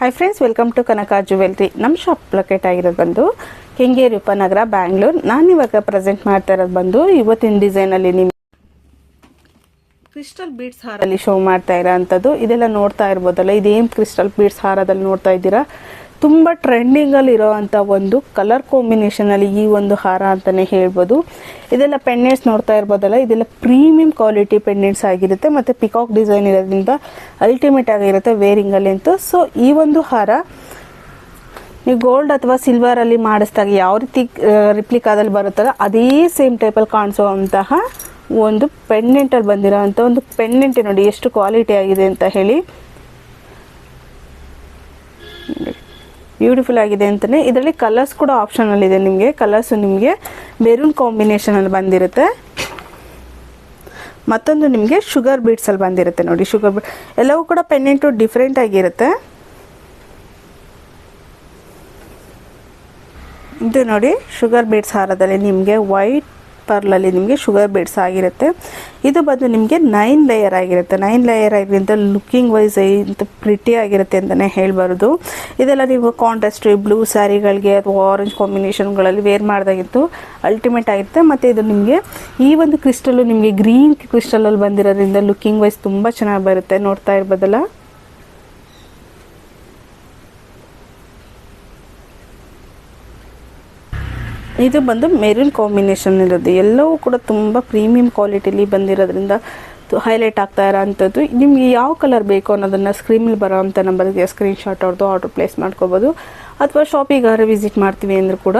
Hi friends welcome to Kanaka jewellery ನಮ್ಮ shop locate ಆಗಿರೋದು ಬಂದು ಕೆಂಗೇರಿ ಉಪನಗರ ಬ್ಯಾಂಗ್ಳೂರ್ ನಾನು ಇವಾಗ ಪ್ರೆಸೆಂಟ್ ಮಾಡ್ತಾ ಇರೋದು ಬಂದು ಇವತ್ತಿನ ಡಿಸೈನಲ್ಲಿ ನಿಮ್ಗೆ ಕ್ರಿಸ್ಟಲ್ ಬೀಡ್ಸ್ ಹಾರಲ್ಲಿ ಶೋ ಮಾಡ್ತಾ ಇರೋ ಅಂಥದ್ದು. ಇದೆಲ್ಲ ನೋಡ್ತಾ ಇರ್ಬೋದಲ್ಲ, ಇದೇನು ಕ್ರಿಸ್ಟಲ್ ಬೀಡ್ಸ್ ಹಾರದಲ್ಲಿ ನೋಡ್ತಾ ಇದ್ದೀರಾ? ತುಂಬ ಟ್ರೆಂಡಿಂಗಲ್ಲಿ ಇರೋವಂಥ ಒಂದು ಕಲರ್ ಕಾಂಬಿನೇಷನಲ್ಲಿ ಈ ಒಂದು ಹಾರ ಅಂತಲೇ ಹೇಳ್ಬೋದು. ಇದೆಲ್ಲ ಪೆಂಡೆಂಟ್ಸ್ ನೋಡ್ತಾ ಇರ್ಬೋದಲ್ಲ, ಇದೆಲ್ಲ ಪ್ರೀಮಿಯಂ ಕ್ವಾಲಿಟಿ ಪೆಂಡೆಂಟ್ಸ್ ಆಗಿರುತ್ತೆ ಮತ್ತು ಪಿಕಾಕ್ ಡಿಸೈನ್ ಇರೋದ್ರಿಂದ ಅಲ್ಟಿಮೇಟ್ ಆಗಿರುತ್ತೆ ವೇರಿಂಗಲ್ಲಿ ಅಂತೂ. ಸೊ ಈ ಒಂದು ಹಾರ ನೀವು ಗೋಲ್ಡ್ ಅಥವಾ ಸಿಲ್ವರಲ್ಲಿ ಮಾಡಿಸಿದಾಗ ಯಾವ ರೀತಿ ರಿಪ್ಲಿಕಾದಲ್ಲಿ ಬರುತ್ತಲ್ಲ, ಅದೇ ಸೇಮ್ ಟೈಪಲ್ಲಿ ಕಾಣಿಸುವಂತಹ ಒಂದು ಪೆಂಡೆಂಟಲ್ಲಿ ಬಂದಿರೋ ಅಂಥ ಒಂದು ಪೆಂಡೆಂಟ್ ನೋಡಿ ಎಷ್ಟು ಕ್ವಾಲಿಟಿ ಆಗಿದೆ ಅಂತ ಹೇಳಿ. ಬ್ಯೂಟಿಫುಲ್ ಆಗಿದೆ ಅಂತಲೇ ಇದರಲ್ಲಿ ಕಲರ್ಸ್ ಕೂಡ ಆಪ್ಷನಲ್ ಇದೆ ನಿಮಗೆ. ಕಲರ್ಸು ನಿಮಗೆ ಮೆರೂನ್ ಕಾಂಬಿನೇಷನಲ್ಲಿ ಬಂದಿರುತ್ತೆ. ಮತ್ತೊಂದು ನಿಮಗೆ ಶುಗರ್ ಬೀಡ್ಸಲ್ಲಿ ಬಂದಿರುತ್ತೆ ನೋಡಿ ಶುಗರ್ ಬೀಟ್ ಎಲ್ಲವೂ ಕೂಡ ಪೆನ್ನೆಂಟು ಡಿಫ್ರೆಂಟ್ ಆಗಿರುತ್ತೆ. ಇದು ನೋಡಿ ಶುಗರ್ ಬೀಡ್ಸ್ ಹಾರದಲ್ಲಿ ನಿಮಗೆ ವೈಟ್ ಪರ್ಲಲ್ಲಿ ನಿಮಗೆ ಶುಗರ್ ಬೀಡ್ಸ್ ಆಗಿರುತ್ತೆ. ಇದು ಬಂದು ನಿಮಗೆ ನೈನ್ ಲೇಯರ್ ಆಗಿರುತ್ತೆ. ನೈನ್ ಲೇಯರ್ ಆಗಿರೋದ್ರಿಂದ ಲುಕ್ಕಿಂಗ್ ವೈಸ್ ಇಂಥ ಪ್ರಿಟಿ ಆಗಿರುತ್ತೆ ಅಂತಲೇ ಹೇಳ್ಬಾರ್ದು. ಇದೆಲ್ಲ ನೀವು ಕಾಂಟ್ರಾಸ್ಟ್ ಬ್ಲೂ ಸ್ಯಾರಿಗಳಿಗೆ ಅಥವಾ ಆರೆಂಜ್ ಕಾಂಬಿನೇಷನ್ಗಳಲ್ಲಿ ವೇರ್ ಮಾಡಿದಾಗಿತ್ತು ಅಲ್ಟಿಮೇಟ್ ಆಗಿರುತ್ತೆ. ಮತ್ತು ಇದು ನಿಮಗೆ ಈ ಒಂದು ಕ್ರಿಸ್ಟಲ್ಲು ನಿಮಗೆ ಗ್ರೀನ್ ಕ್ರಿಸ್ಟಲಲ್ಲಿ ಬಂದಿರೋದ್ರಿಂದ ಲುಕ್ಕಿಂಗ್ ವೈಸ್ ತುಂಬ ಚೆನ್ನಾಗಿ ಬರುತ್ತೆ. ನೋಡ್ತಾ ಇರ್ಬೋದಲ್ಲ? ಇದು ಬಂದು ಮೆರೂನ್ ಕಾಂಬಿನೇಷನ್ ಇರೋದು. ಎಲ್ಲವೂ ಕೂಡ ತುಂಬ ಪ್ರೀಮಿಯಂ ಕ್ವಾಲಿಟಿಲಿ ಬಂದಿರೋದ್ರಿಂದ ಹೈಲೈಟ್ ಆಗ್ತಾ ಇರೋ ಅಂಥದ್ದು ನಿಮಗೆ ಯಾವ ಕಲರ್ ಬೇಕು ಅನ್ನೋದನ್ನು ಸ್ಕ್ರೀನಲ್ಲಿ ಬರೋ ಅಂಥ ನಂಬರ್ಗೆ ಸ್ಕ್ರೀನ್ಶಾಟ್ ಅವ್ರದ್ದು ಆರ್ಡರ್ ಪ್ಲೇಸ್ ಮಾಡ್ಕೋಬೋದು. ಅಥವಾ ಶಾಪಿಗಾರ ವಿಸಿಟ್ ಮಾಡ್ತೀವಿ ಅಂದರೆ ಕೂಡ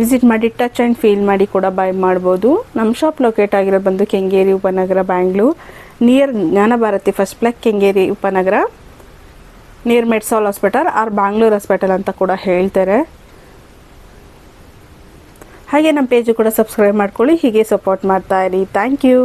ವಿಸಿಟ್ ಮಾಡಿ ಟಚ್ ಆ್ಯಂಡ್ ಫೀಲ್ ಮಾಡಿ ಕೂಡ ಬೈ ಮಾಡ್ಬೋದು. ನಮ್ಮ ಶಾಪ್ ಲೊಕೇಟ್ ಆಗಿರೋದು ಬಂದು Kengeri Upanagara, Bangalore. Near Jnanabharathi first block Kengeri Upanagara. Near Medsol hospital or Bangalore hospital ಅಂತ ಕೂಡ ಹೇಳ್ತಾರೆ. ಹಾಗೆ ನಮ್ಮ ಪೇಜು ಕೂಡ ಸಬ್ಸ್ಕ್ರೈಬ್ ಮಾಡ್ಕೊಳ್ಳಿ ಹೀಗೆ ಸಪೋರ್ಟ್ ಮಾಡ್ತಾ ಇರಿ. Thank you